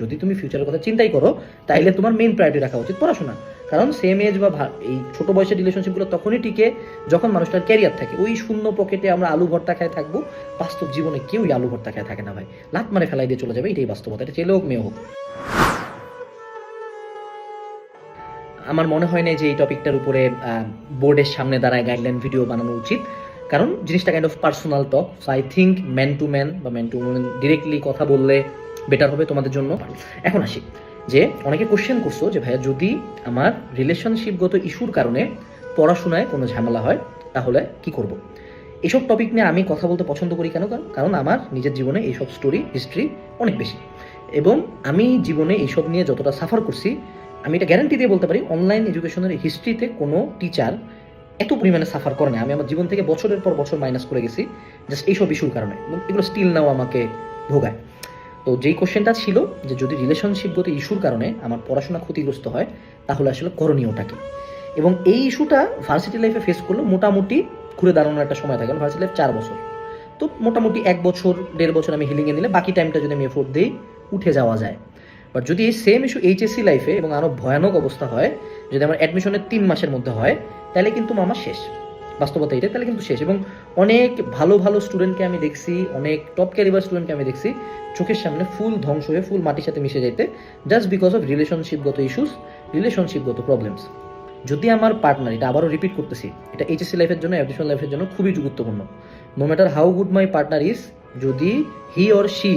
যদি তুমি ফিউচারের কথা চিন্তাই করো, তাইলে তোমার মেইন প্রায়োরিটি রাখা উচিত পড়াশোনা। কারণ সেম এজ বা এই ছোট বয়সের রিলেশনশিপগুলো তখনই টিকে যখন মানুষটার ক্যারিয়ার থাকে। ওই শূন্য পকেটে আমরা আলু ভর্তা খায় থাকব, বাস্তব জীবনে কেউই আলু ভর্তা খায় থাকে না ভাই। লাত মারে ফেলাই দিয়ে চলে যাবে, এটাই বাস্তবতা, এটা ছেলে হোক মেয়ে হোক। আমার মনে হয় না যে এই টপিকটার উপরে বোর্ডের সামনে দাঁড়ায় গাইডলাইন ভিডিও বানানো উচিত। কারণ জিনিসটা kind of personal talk so I think man to man বা ম্যান টু ম্যান ডিরেক্টলি কথা বললে বেটার হবে তোমাদের জন্য। এখন আসি, যে অনেকে কোশ্চেন করছ যে, ভাইয়া, যদি আমার রিলেশনশিপগত ইস্যুর কারণে পড়াশোনায় কোনো ঝামেলা হয়, তাহলে কি করব? এসব টপিক নিয়ে আমি কথা বলতে পছন্দ করি কেন? কারণ- কারণ আমার নিজের জীবনে এইসব স্টোরি হিস্ট্রি অনেক বেশি। এবং আমি জীবনে এইসব নিয়ে যতটা সাফার করছি, আমি এটা গ্যারান্টি দিয়ে বলতে পারি অনলাইন এডুকেশনের হিস্ট্রিতে কোনো টিচার এত পরিমাণে সাফার করে না আমি আমার জীবন থেকে বছরের পর বছর মাইনাস করে গেছি জাস্ট এইসব ইস্যুর কারণে। এবং এগুলো স্টিল নাও আমাকে ভোগায়। তো যেই কোশ্চেনটা ছিল যে যদি রিলেশনশিপগত ইস্যুর কারণে আমার পড়াশোনা ক্ষতিগ্রস্ত হয়, তাহলে আসলে করণীয়টা কি? এবং এই ইস্যুটা ভার্সিটি লাইফে ফেস করল মোটামুটি ঘুরে দাঁড়ানোর একটা সময় থাকে ভার্সিটি লাইফ চার বছর। তো মোটামুটি এক বছর, দেড় বছর আমি হিলিংয়ে নিলে বাকি টাইমটা যদি আমি এফোর্ট দিই, উঠে যাওয়া যায়। বাট যদি এই সেম ইস্যু এইচএসসি লাইফে এবং আরও ভয়ানক অবস্থা হয়, যদি আমার অ্যাডমিশনের তিন মাসের মধ্যে হয়, তাহলে কিন্তু মামা শেষ। বাস্তবতা এটা তাহলে কিন্তু শেষ। এবং অনেক ভালো ভালো স্টুডেন্টকে আমি দেখছি, অনেক টপ ক্যারিবার স্টুডেন্টকে আমি দেখছি, চোখের সামনে ফুল ধ্বংস হয়ে ফুল মাটির সাথে মিশে যেতে জাস্ট বিকজ অফ রিলেশনশিপগত ইস্যুস রিলেশনশিপগত প্রবলেমস যদি আমার পার্টনার এটা আবারও রিপিট করতেছি, এটা এইচএসসি লাইফের জন্য অ্যাডিশনাল লাইফের জন্য খুবই গুরুত্বপূর্ণ। No matter how good my partner is যদি হি অর শি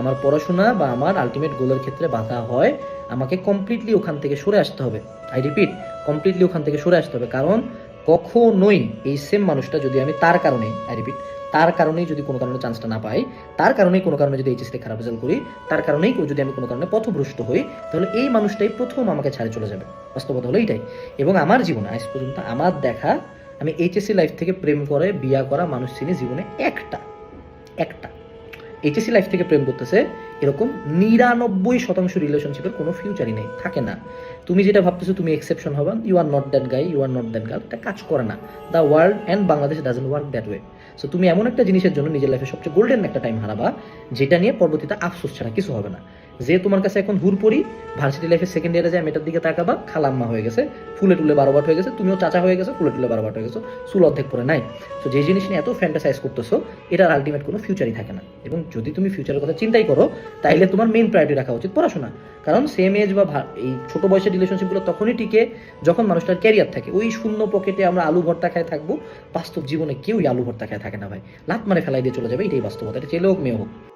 আমার পড়াশোনা বা আমার আলটিমেট গোলের ক্ষেত্রে বাধা হয়, আমাকে কমপ্লিটলি ওখান থেকে সরে আসতে হবে। আই রিপিট কমপ্লিটলি ওখান থেকে সরে আসতে হবে। কারণ কখনোই এই সেম মানুষটা যদি আমি তার কারণে আই রিপিট তার কারণেই যদি কোনো কারণে চান্সটা না পাই, তার কারণেই কোনো কারণে যদি এইচএসতে খারাপ রেজাল্ট করি, তার কারণেই যদি আমি কোনো কারণে পথভ্রষ্ট হই, তাহলে এই মানুষটাই প্রথম আমাকে ছাড়ে চলে যাবে। বাস্তবতা হলো এইটাই। এবং আমার জীবনে, আজ পর্যন্ত আমার দেখা, আমি এইচএসসি লাইফ থেকে প্রেম করে, বিয়া করা মানুষ চিনি জীবনে একটা একটা। এইচএসসি লাইফ থেকে প্রেম করতেছে, এরকম নিরানব্বই শতাংশ রিলেশনশিপের কোনো ফিউচারই নেই, থাকে না। তুমি যেটা ভাবতেছো, তুমি এক্সেপশন হবা। You are not that guy you are not that girl এটা কাজ করে না। The world and Bangladesh doesn't work that way so তুমি এমন একটা জিনিসের জন্য নিজের লাইফে সবচেয়ে গোল্ডেন একটা টাইম হারাবা, যেটা নিয়ে পরবর্তীতে আফসোস ছাড়া কিছু হবে না। যে তোমার কাছে এখন হুরপরি ভার্সিটি লাইফে সেকেন্ড ইয়ারে যায় মেটার দিকে তাকাবা, খালাম্মা হয়ে গেছে, ফুলে টুলে বারো বাট হয়ে গেছে, তুমিও চাচা হয়ে গেছো, ফুলে টুলে বারো বাট হয়ে গেছো, চুল অর্ধেক পরে নাই। তো যে জিনিস নিয়ে এত ফ্যান্টাসাইজ করতেছো, এটার আলটিমেট কোনো ফিউচারই থাকে না। এবং যদি তুমি ফিউচারের কথা চিন্তাই করো, তাইলে তোমার মেইন প্রায়োরিটি রাখা উচিত পড়াশোনা। কারণ সেম এজ বা এই ছোট বয়সের রিলেশনশিপগুলো তখনই টিকে যখন মানুষটার ক্যারিয়ার থাকে। ওই শূন্য পকেটে আমরা আলু ভর্তা খায় থাকব, বাস্তব জীবনে কেউই আলু ভর্তা খায় থাকে না ভাই। লাত মানে ফেলাই দিয়ে চলে যাবে, এটাই বাস্তবতা। এটা ছেলে হোক মেয়ে হোক।